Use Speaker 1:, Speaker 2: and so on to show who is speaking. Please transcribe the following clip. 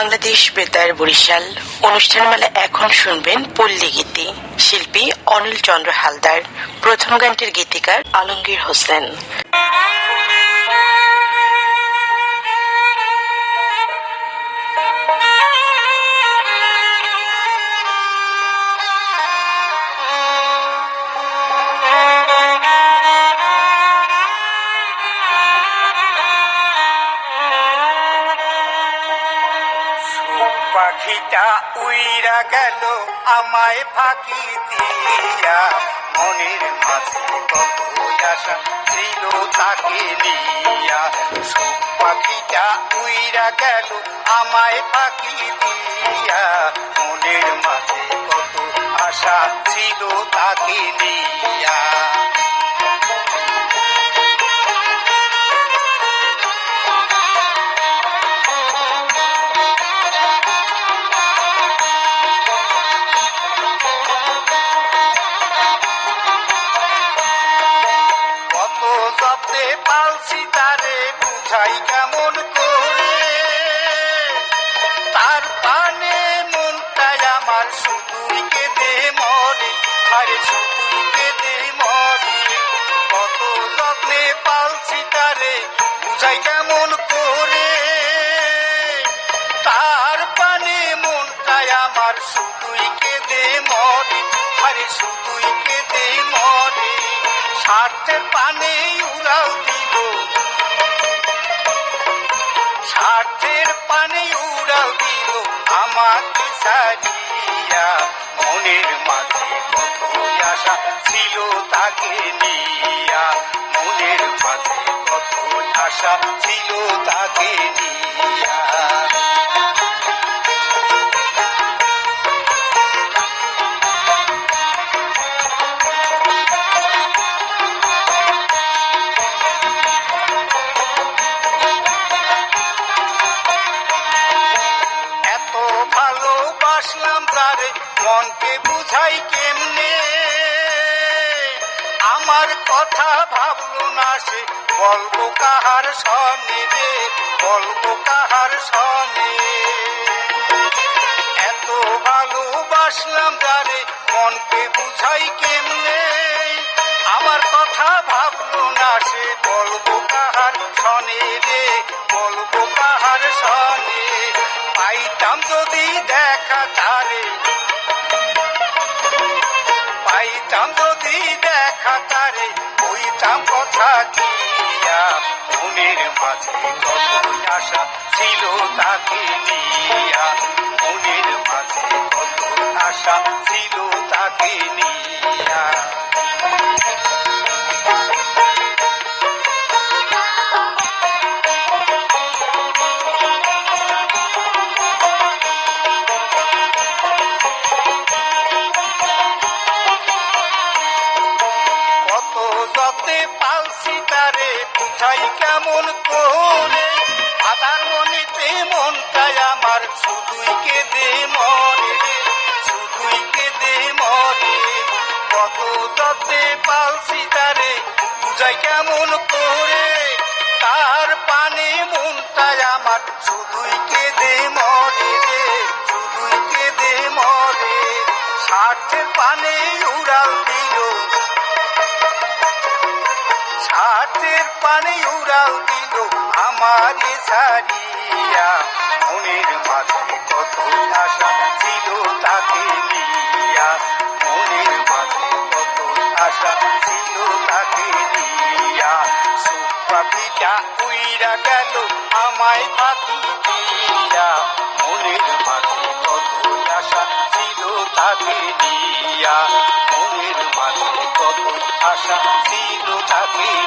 Speaker 1: বাংলাদেশ বেতার বরিশাল। অনুষ্ঠানমালা এখন শুনবেন পল্লী গীতি। শিল্পী অনিল চন্দ্র হালদার। প্রথম গানটির গীতিকার আলমগীর হোসেন।
Speaker 2: পাখিটা উইরা গেল, আমায় ফাঁকি দিয়া। মনের মাঝে কত আশা ছিল তাকে নিয়া। সুখ পাখিটা উইরা গেল, আমায় ফাঁকি দিয়া। মনের মাঝে কত আশা ছিল তাকে নিয়া। বুঝাই কেমন করে। তার পানে মনটাই আমার শুধুই কেঁদে মরে, আরে শুধুই কেঁদে মরে। কত যত্নে পালছি তারে, বুঝাই কেমন করে। তার পানে মনটাই আমার শুধুই কেঁদে মরে, আরে শুধুই কেঁদে মরে। স্বার্থের পানে উড়াল দিল আমাকে মনের মাঝে কত আশা ছিল তাকে নিয়া? মনের মাঝে কত আশা ছিল তাকে নিয়া? মনকে বুঝাই কেমনে? আমার কথা ভাবলো না সে। বলব কাহার সনে রে বলব কাহার সনে। এত ভালোবাসলাম তারে মনকে বুঝাই কেমনে? আমার কথা ভাবলো না সে। বলব কাহার সনে রে বলব কাহার সনে। পাইতাম যদি দেখা পাইতাম যদি দেখা তারে কইতাম কথা দিয়া মনের মাঝে কত আশা ছিল তাকে নিয়া। মনের মাঝে কত আশা ছিল কোথায় কেমন করে? আদার মনেতে মনটাই আমার, শুধুই কেঁদে মরে, শুধুই কেঁদে মরে। কত যতে পালছি তারে, বুঝাই কেমন করে? তার পানে মনটাই আমার, শুধুই কেঁদে মরে রে, শুধুই কেঁদে মরে। স্বার্থের আমার সারিয়া মনের মাঝে কত আশা ছিল তাকে নিয়া মনের মাঝে কত আশা ছিল তাকে নিয়া সুপাপিটা উইরা গেল, আমায় ফাঁকি দিয়া। মনের মাঝে কত আশা ছিল তাকে নিয়া মনের মাঝে কত আশা ছিল তাকে